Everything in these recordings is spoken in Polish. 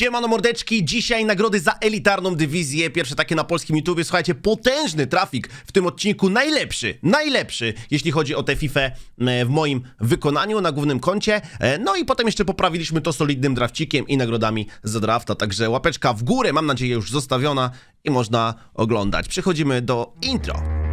Siemano mordeczki, dzisiaj nagrody za elitarną dywizję, pierwsze takie na polskim YouTubie, słuchajcie, potężny trafik w tym odcinku, najlepszy, najlepszy, jeśli chodzi o tę FIFA e, w moim wykonaniu na głównym koncie, E, no i potem jeszcze poprawiliśmy to solidnym drafcikiem i nagrodami za drafta, także łapeczka w górę, mam nadzieję już zostawiona i można oglądać. Przechodzimy do intro.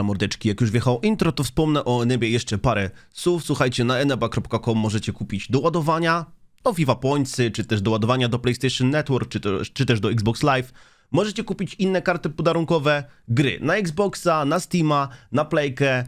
Dobra mordeczki, jak już wjechało intro, to wspomnę o Enebie jeszcze parę słów. Słuchajcie, na eneba.com możecie kupić do ładowania, do FIFA Pointsy, czy też do ładowania do PlayStation Network, czy, to, czy też do Xbox Live. Możecie kupić inne karty podarunkowe, gry na Xboxa, na Steama, na Playkę.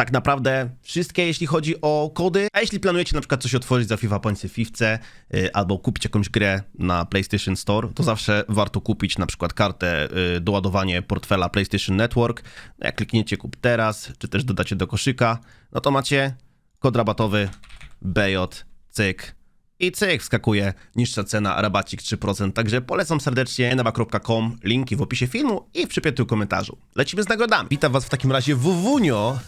Tak naprawdę wszystkie, jeśli chodzi o kody. A jeśli planujecie na przykład coś otworzyć za FIFA Pointsy w Fifce, y, albo kupić jakąś grę na PlayStation Store, to zawsze warto kupić na przykład kartę y, do ładowania portfela PlayStation Network. No Jak klikniecie kup teraz, czy też dodacie do koszyka, no to macie kod rabatowy BJ, cyk, i cyk, wskakuje niższa cena, rabacik 3%. Także polecam serdecznie eneba.com, linki w opisie filmu i w przypiętym komentarzu. Lecimy z nagrodami. Witam was w takim razie Wuwunio.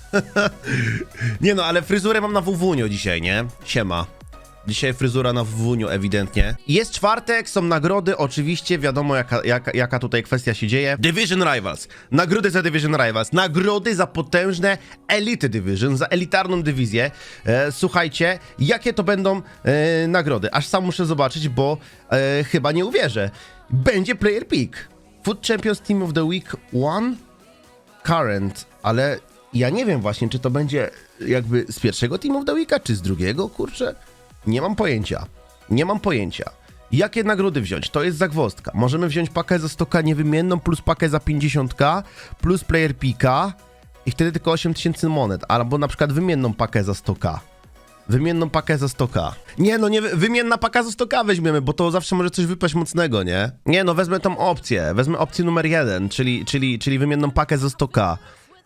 nie no, ale fryzurę mam na Wuwunio dzisiaj, nie? Siema. Dzisiaj fryzura na Wuwunio ewidentnie. Jest czwartek, są nagrody, oczywiście wiadomo jaka, jaka, jaka tutaj kwestia się dzieje. Division Rivals. Nagrody za Division Rivals. Nagrody za potężne Elite Division, za elitarną dywizję. E, słuchajcie, jakie to będą e, nagrody. Aż sam muszę zobaczyć, bo e, chyba nie uwierzę. Będzie Player Pick. Food Champions Team of the Week 1 current, ale ja nie wiem właśnie, czy to będzie jakby z pierwszego Team of the Weeka, czy z drugiego, kurczę. Nie mam pojęcia. Nie mam pojęcia. Jakie nagrody wziąć? To jest zagwozdka. Możemy wziąć pakę za 100k niewymienną, plus pakę za 50k, plus player pika i wtedy tylko 8000 monet, albo na przykład wymienną pakę za 100k. Wymienną pakę za 100k. Nie no, nie, wy- wymienna paka za 100k weźmiemy, bo to zawsze może coś wypaść mocnego, nie? Nie no, wezmę tą opcję. Wezmę opcję numer jeden, czyli, czyli, czyli wymienną pakę za 100k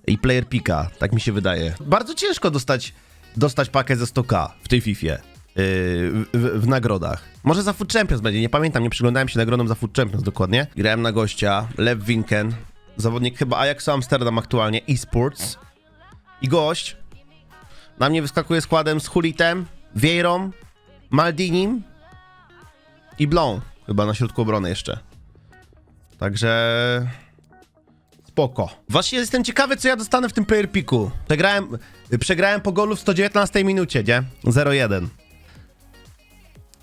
i player pika, tak mi się wydaje. Bardzo ciężko dostać, dostać pakę za 100k w tej Fifie. W, w, nagrodach. Może za Food Champions będzie, nie pamiętam, nie przyglądałem się nagrodom za Food Champions dokładnie. Grałem na gościa, Lev Winken, zawodnik chyba Ajaxu Amsterdam aktualnie, eSports. I gość na mnie wyskakuje składem z Hulitem, Vieirą, Maldinim i Blą. Chyba na środku obrony jeszcze. Także... Spoko. Właśnie jestem ciekawy, co ja dostanę w tym player picku. Przegrałem, przegrałem po golu w 119 minucie, nie? 0-1.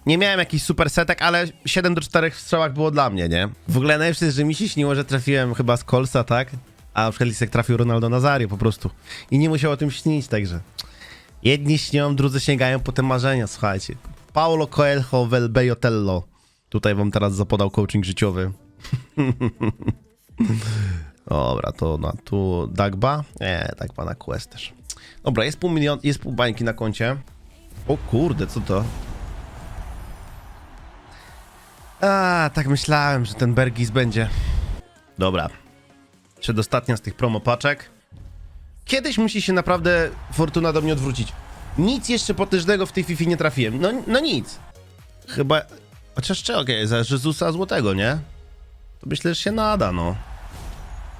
Nie miałem jakichś super setek, ale 7 do 4 w strzałach było dla mnie, nie? W ogóle najlepsze jest, że mi się śniło, że trafiłem chyba z Kolsa, tak? A na przykład trafił Ronaldo Nazario po prostu. I nie musiał o tym śnić, także... Jedni śnią, drudzy sięgają po te marzenia, słuchajcie. Paulo Coelho Vel Bejotello. Tutaj wam teraz zapodał coaching życiowy. Dobra, to na tu Dagba? Nie, Dagba na quest też. Dobra, jest pół milion, jest pół bańki na koncie. O kurde, co to? A, tak myślałem, że ten Bergis będzie. Dobra. Przedostatnia z tych promo paczek. Kiedyś musi się naprawdę fortuna do mnie odwrócić. Nic jeszcze potężnego w tej FIFA nie trafiłem. No, no nic. Chyba... Chociaż czy okej, za Jezusa Złotego, nie? To myślę, że się nada, no.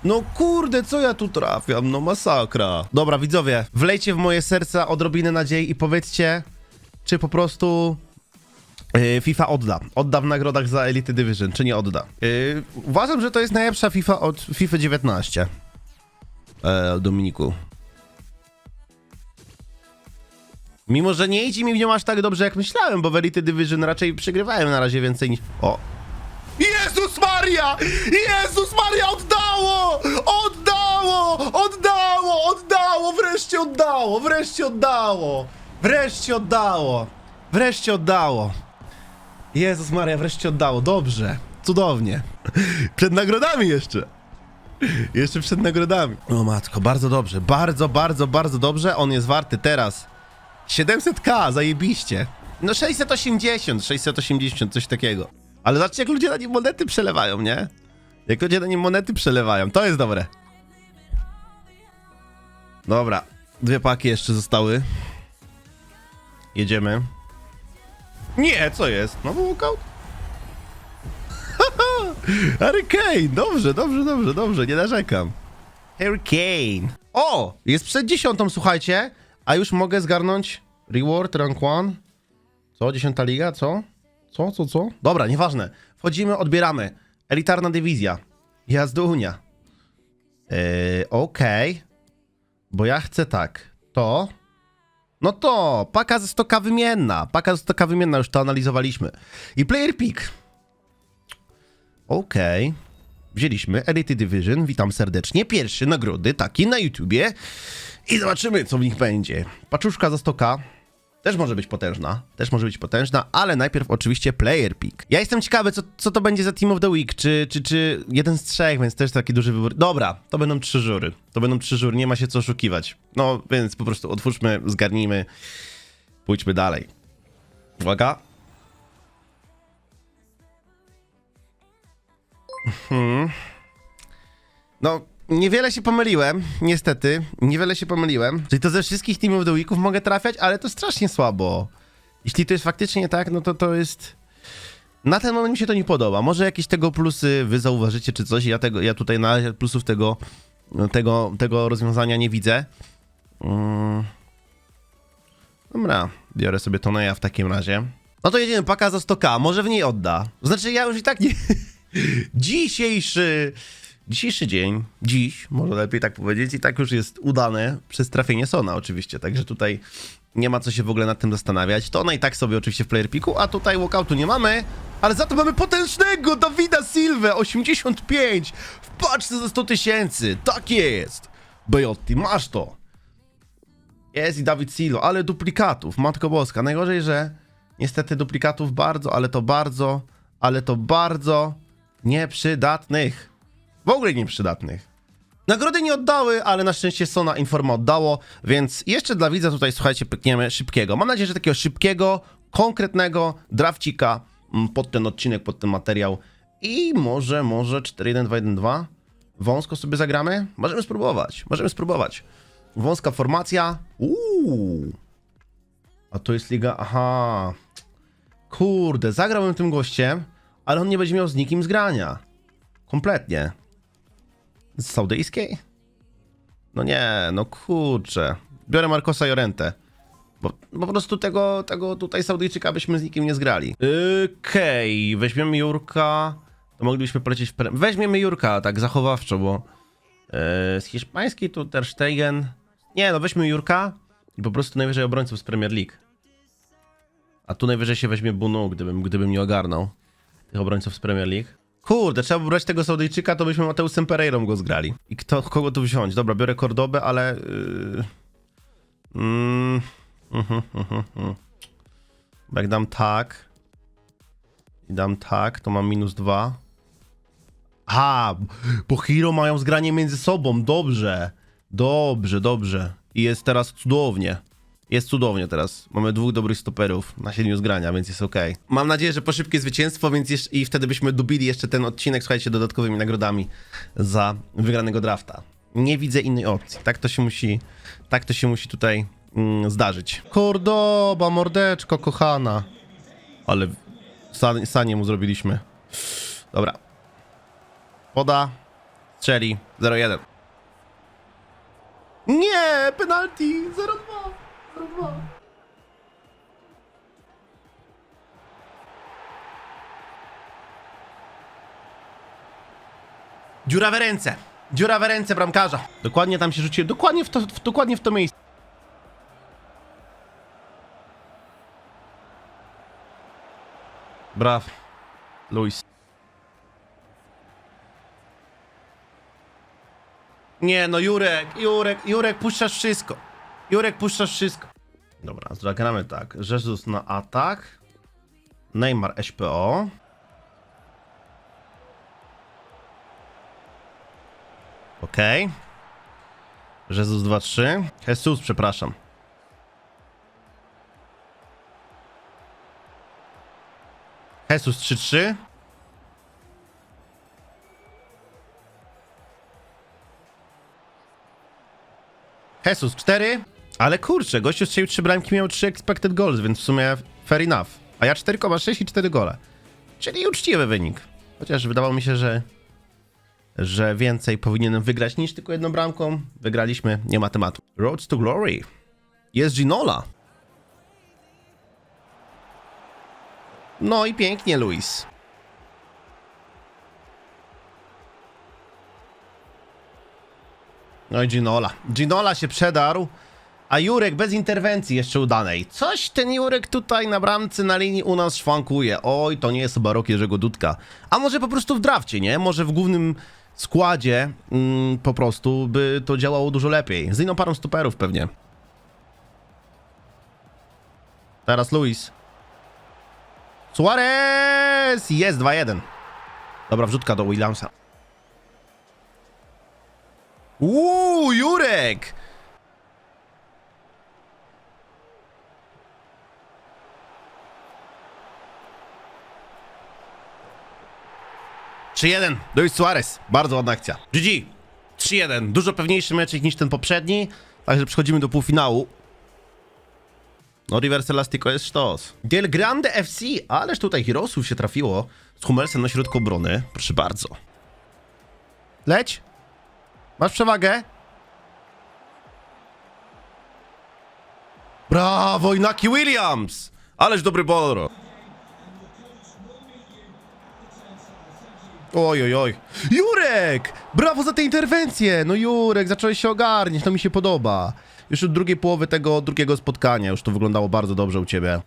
No kurde, co ja tu trafiam? No masakra. Dobra, widzowie, wlejcie w moje serca odrobinę nadziei i powiedzcie, czy po prostu FIFA odda. Odda w nagrodach za Elite Division, czy nie odda. Yy, uważam, że to jest najlepsza FIFA od FIFA 19. E, Dominiku. Mimo, że nie idzie mi w nią aż tak dobrze, jak myślałem, bo w Elite Division raczej przegrywałem na razie więcej niż... O! Jezus Maria! Jezus Maria, oddało! Oddało! Oddało! Oddało! Wreszcie oddało! Wreszcie oddało! Wreszcie oddało! Wreszcie oddało! Jezus Maria, wreszcie oddało. Dobrze. Cudownie. Przed nagrodami jeszcze. Jeszcze przed nagrodami. O matko, bardzo dobrze. Bardzo, bardzo, bardzo dobrze. On jest warty teraz 700k, zajebiście. No 680, 680, coś takiego. Ale zobaczcie, jak ludzie na nim monety przelewają, nie? Jak ludzie na nim monety przelewają, to jest dobre. Dobra, dwie paki jeszcze zostały. Jedziemy. Nie, co jest? No walkout? Harry Kane, dobrze, dobrze, dobrze, dobrze, nie narzekam. Harry Kane. O, jest przed dziesiątą, słuchajcie, a już mogę zgarnąć reward rank one. Co, dziesiąta liga, co? Co, co, co? Dobra, nieważne. Wchodzimy, odbieramy. Elitarna dywizja. Jazdunia. Yy, okej. Bo ja chcę tak. To. No to, paka ze stoka wymienna. Paka ze stoka wymienna, już to analizowaliśmy. I player pick. Okej. Wzięliśmy Elite Division, witam serdecznie. Pierwszy nagrody, taki na YouTubie. I zobaczymy, co w nich będzie. Paczuszka za stoka. Też może być potężna, też może być potężna, ale najpierw oczywiście player pick. Ja jestem ciekawy, co, co to będzie za Team of the Week, czy, czy, czy jeden z trzech, więc też taki duży wybór. Dobra, to będą trzy żury. To będą trzy żury, nie ma się co oszukiwać. No, więc po prostu otwórzmy, zgarnijmy, pójdźmy dalej. Uwaga. Hmm. No, niewiele się pomyliłem, niestety. Niewiele się pomyliłem. Czyli to ze wszystkich Team of the Weeków mogę trafiać, ale to strasznie słabo. Jeśli to jest faktycznie tak, no to to jest... Na ten moment mi się to nie podoba. Może jakieś tego plusy wy zauważycie, czy coś. Ja, tego, ja tutaj na razie plusów tego, tego, tego rozwiązania nie widzę. Mm. Dobra, biorę sobie to na ja w takim razie. No to jedziemy, paka za 100k, może w niej odda. Znaczy ja już i tak nie... Dzisiejszy... Dzisiejszy dzień, dziś, może lepiej tak powiedzieć, i tak już jest udane przez trafienie Sona oczywiście, także tutaj nie ma co się w ogóle nad tym zastanawiać. To ona i tak sobie oczywiście w player picku, a tutaj walkoutu nie mamy, ale za to mamy potężnego Dawida Silvę, 85, w paczce za 100 tysięcy, tak jest! Bejotti, masz to! Jest i Dawid Silo, ale duplikatów, Matko Boska. Najgorzej, że niestety duplikatów bardzo, ale to bardzo, ale to bardzo nieprzydatnych. W ogóle nieprzydatnych. Nagrody nie oddały, ale na szczęście Sona Informa oddało, więc jeszcze dla widza tutaj, słuchajcie, pykniemy szybkiego. Mam nadzieję, że takiego szybkiego, konkretnego drafcika mm, pod ten odcinek, pod ten materiał i może, może 4-1-2-1-2 wąsko sobie zagramy? Możemy spróbować, możemy spróbować. Wąska formacja. Uuu. A to jest liga. Aha. Kurde, zagrałbym tym gościem, ale on nie będzie miał z nikim zgrania. Kompletnie. Z saudyjskiej? No nie, no kurczę. Biorę Marcosa Jorentę. Bo po prostu tego, tego tutaj Saudyjczyka byśmy z nikim nie zgrali. Okej, weźmiemy Jurka. To moglibyśmy polecieć w... pre- Weźmiemy Jurka, tak zachowawczo, bo... Yy, z hiszpańskiej tu Ter Stegen. Nie, no weźmy Jurka i po prostu najwyżej obrońców z Premier League. A tu najwyżej się weźmie Bunu, gdybym, gdybym nie ogarnął tych obrońców z Premier League. Kurde, trzeba by brać tego Saudyjczyka, to byśmy Mateusem Pereirą go zgrali. I kto, kogo tu wziąć? Dobra, biorę Cordobę, ale... Yy... Mm, mhm, mhm, mhm. Bo Jak dam tak i dam tak, to mam minus dwa. A, bo Hero mają zgranie między sobą, dobrze. Dobrze, dobrze. I jest teraz cudownie. Jest cudownie teraz. Mamy dwóch dobrych stoperów na siedmiu zgrania, więc jest ok. Mam nadzieję, że po szybkie zwycięstwo, więc jeszcze, i wtedy byśmy dubili jeszcze ten odcinek, słuchajcie, dodatkowymi nagrodami za wygranego drafta. Nie widzę innej opcji. Tak to się musi, tak to się musi tutaj mm, zdarzyć. Kordoba, mordeczko, kochana. Ale san, sanie mu zrobiliśmy. Dobra. Poda, strzeli, 0-1. Nie, penalty, 0-2. 0-2. Dziurawe ręce. Dziurawe ręce bramkarza. Dokładnie tam się rzuciłem. Dokładnie w to, w, dokładnie w to miejsce. Braw. Luis. Nie, no Jurek, Jurek, Jurek, puszczasz wszystko. Jurek, puszczasz wszystko. Dobra, zagramy tak. Jesus na atak. Neymar SPO. Okej. Jesus 2-3. Jesus, przepraszam. Jesus 3-3. Jesus 4. Ale kurczę, gościu strzelił 3 bramki, miał 3 expected goals, więc w sumie fair enough. A ja 4,6 i 4 gole. Czyli uczciwy wynik. Chociaż wydawało mi się, że że więcej powinienem wygrać niż tylko jedną bramką. Wygraliśmy, nie ma tematu. Roads to Glory. Jest Ginola. No i pięknie, Luis. No i Ginola. Ginola się przedarł, a Jurek bez interwencji jeszcze udanej. Coś ten Jurek tutaj na bramce na linii u nas szwankuje. Oj, to nie jest chyba rok Jerzego Dudka. A może po prostu w drafcie, nie? Może w głównym składzie mm, po prostu by to działało dużo lepiej. Z inną parą stoperów pewnie. Teraz Luis. Suarez! Jest 2-1. Dobra, wrzutka do Williamsa. Uuu, Jurek! Trzy jeden. Luis Suarez. Bardzo ładna akcja. GG. 3-1. Dużo pewniejszy meczek niż ten poprzedni. Także przechodzimy do półfinału. No, Reverse Elastico jest sztos. Del Grande FC, ależ tutaj Heroesów się trafiło z Hummelsem na środku obrony. Proszę bardzo. Leć. Masz przewagę. Brawo, Inaki Williams! Ależ dobry bolro. Oj, oj, oj. Jurek! Brawo za tę interwencję! No Jurek, zacząłeś się ogarniać, to mi się podoba. Już od drugiej połowy tego drugiego spotkania już to wyglądało bardzo dobrze u ciebie.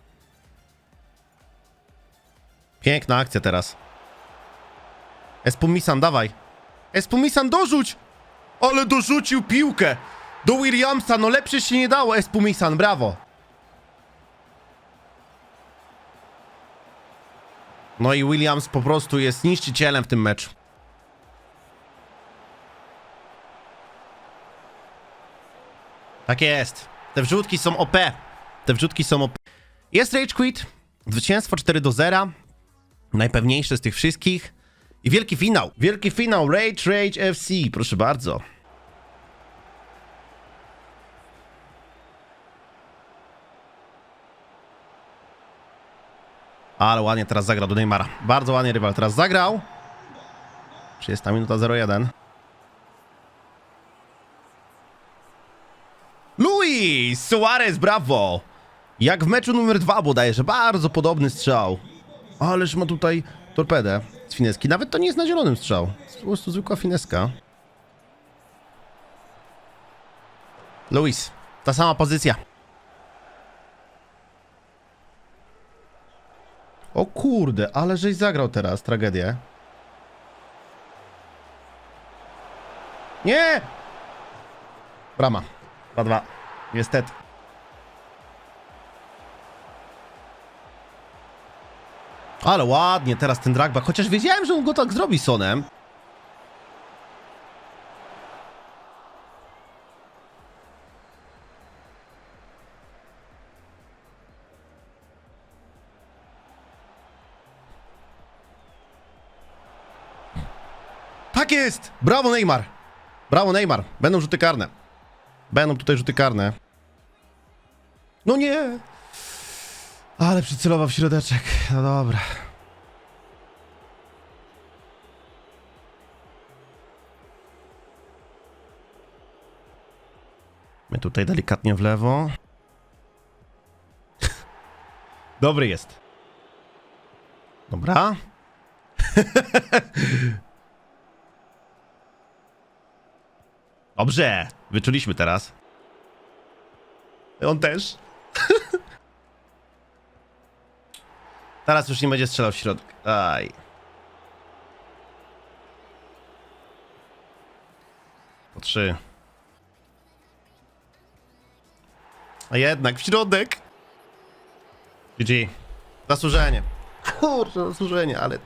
Piękna akcja teraz. Espumisan, dawaj. Espumisan, dorzuć! Ale dorzucił piłkę! Do Williamsa, no lepsze się nie dało, Espumisan, brawo! No i Williams po prostu jest niszczycielem w tym meczu. Tak jest. Te wrzutki są OP. Te wrzutki są OP. Jest Rage Quit. Zwycięstwo 4 do 0. Najpewniejsze z tych wszystkich. I wielki finał. Wielki finał Rage Rage FC. Proszę bardzo. Ale ładnie teraz zagrał do Neymara. Bardzo ładnie rywal teraz zagrał. 30 minuta 0-1. Luis Suarez, brawo! Jak w meczu numer 2 bodajże, bardzo podobny strzał. Ależ ma tutaj torpedę z fineski. Nawet to nie jest na zielonym strzał. Po prostu zwykła fineska. Luis, ta sama pozycja. O kurde, ale żeś zagrał teraz tragedię. Nie! Brama. 2-2. Niestety. Ale ładnie teraz ten dragback, chociaż wiedziałem, że on go tak zrobi Sonem. Tak jest! Brawo Neymar! Brawo Neymar! Będą rzuty karne. Będą tutaj rzuty karne. No nie! Ale przycelował w środeczek. No dobra. My tutaj delikatnie w lewo. Dobry jest. Dobra. Dobrze. Wyczuliśmy teraz. On też. Teraz już nie będzie strzelał w środek. Aj. Po trzy. A jednak w środek. GG. Zasłużenie. Kurczę, zasłużenie, ale...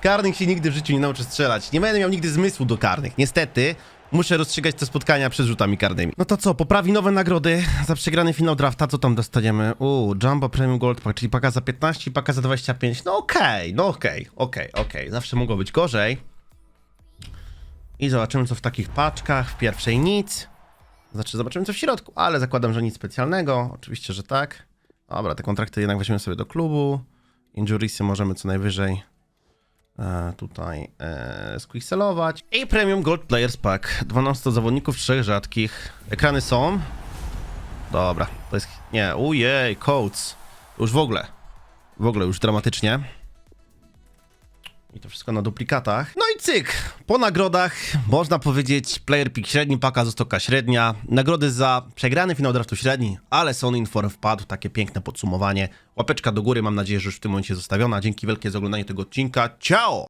Karnych się nigdy w życiu nie nauczy strzelać. Nie będę miał nigdy zmysłu do karnych. Niestety, muszę rozstrzygać te spotkania przed rzutami karnymi. No to co, poprawi nowe nagrody za przegrany finał drafta, co tam dostaniemy? Uuu, Jumbo Premium Gold Pack, czyli paka za 15 i paka za 25. No okej, no okej, okej, okej. Zawsze mogło być gorzej. I zobaczymy, co w takich paczkach. W pierwszej nic. Znaczy, zobaczymy co w środku, ale zakładam, że nic specjalnego. Oczywiście, że tak. Dobra, te kontrakty jednak weźmiemy sobie do klubu. Injuriesy możemy co najwyżej tutaj e, squixelować. I Premium Gold Players Pack. 12 zawodników, 3 rzadkich. Ekrany są. Dobra, to jest... Nie, ujej, codes. Już w ogóle. W ogóle już dramatycznie. I to wszystko na duplikatach. No i cyk! Po nagrodach można powiedzieć player pick średni, paka została średnia. Nagrody za przegrany finał draftu średni, ale Sony Infor wpadł, takie piękne podsumowanie. Łapeczka do góry, mam nadzieję, że już w tym momencie zostawiona. Dzięki wielkie za oglądanie tego odcinka. Ciao!